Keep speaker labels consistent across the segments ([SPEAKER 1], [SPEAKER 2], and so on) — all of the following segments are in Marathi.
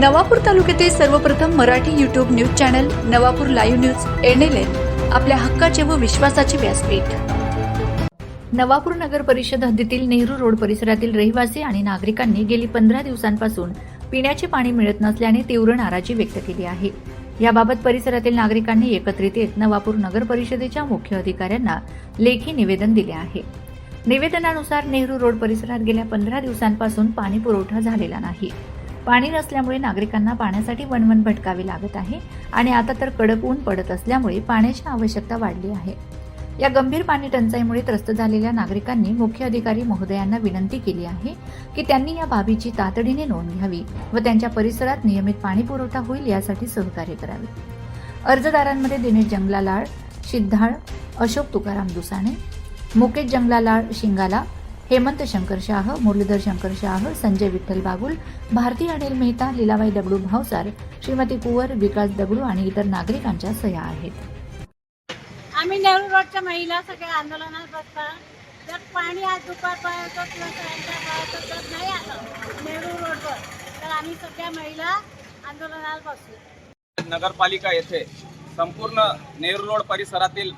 [SPEAKER 1] नवापूर तालुक्यातील सर्वप्रथम Marathi YouTube news channel Navapur live news NLN आपल्या हक्काचे व विश्वासाचे व्यासपीठ. नवापूर नगर परिषद हद्दीतील नेहरू रोड परिसरातील रहिवासी आणि नागरिकांनी गेली पंधरा दिवसांपासून पिण्याचे पाणी मिळत नसल्याने तीव्र नाराजी व्यक्त केली आहे. याबाबत परिसरातील नागरिकांनी एकत्रित येत नवापूर नगर परिषदेच्या मुख्य अधिकाऱ्यांना लेखी निवेदन दिले आहे. निवेदनानुसार नेहरू रोड परिसरात गेल्या पंधरा दिवसांपासून पाणी पुरवठा झालेला नाही. पाणी नसल्यामुळे नागरिकांना पाण्यासाठी वणवण भटकावे लागत आहे आणि आता तर कडक ऊन पडत असल्यामुळे पाण्याची आवश्यकता वाढली आहे. या गंभीर पाणी टंचाईमुळे त्रस्त झालेल्या नागरिकांनी मुख्य अधिकारी महोदयांना विनंती केली आहे की त्यांनी या बाबीची तातडीने नोंद घ्यावी व त्यांच्या परिसरात नियमित पाणी पुरवठा होईल यासाठी सहकार्य करावे. अर्जदारांमध्ये दिनेश जंगलालाळ सिद्धाळ अशोक तुकाराम दुसाणे मुकेश जंगलालाळ शिंगाला हेमंत शंकर शाह मुरलीधर शंकर शाह संजय विठ्ठल बागुल भारती अनिल मेहता लीलाबाई दगडू भावसार श्रीमती कुवर विकास दगडू आणि इतर नागरिकांच्या सह्या आहेत.
[SPEAKER 2] आम्ही नेहरू रोडच्या महिला सगळ्या आंदोलनात बसतात जर पाणी आज दुपारपर्यंत किंवा सायंकाळपर्यंत जर नाही आलं नेहरू रोडवर तर आम्ही सगळ्या महिला आंदोलनात बसू.
[SPEAKER 3] नगरपालिका येथे संपूर्ण नेहरू रोड परिसरातील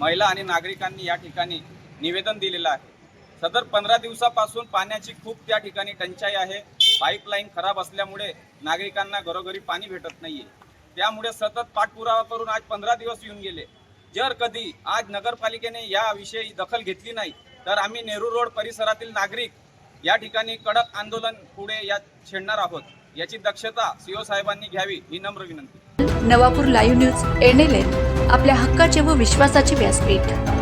[SPEAKER 3] महिला आणि नागरिकांनी या ठिकाणी निवेदन दिलेलं आहे. सदर पंधरा दिवसापासून पाण्याची खूप त्या ठिकाणी टंचाई आहे. पाईपलाईन खराब असल्यामुळे नागरिकांना घरोघरी पाणी भेटत नाहीये. त्यामुळे सतत पाठपुरावा करून आज पंधरा दिवस येऊन गेले. जर कधी आज नगरपालिकेने याविषयी दखल घेतली नाही तर आम्ही नेहरू रोड परिसरातील नागरिक या ठिकाणी कडक आंदोलन पुढे या छेडणार आहोत. याची दक्षता सीओ साहेबांनी घ्यावी ही नम्र विनंती.
[SPEAKER 1] नवापूर लाईव्ह न्यूज एनएलएन आपल्या हक्काचे व विश्वासाचे व्यासपीठ.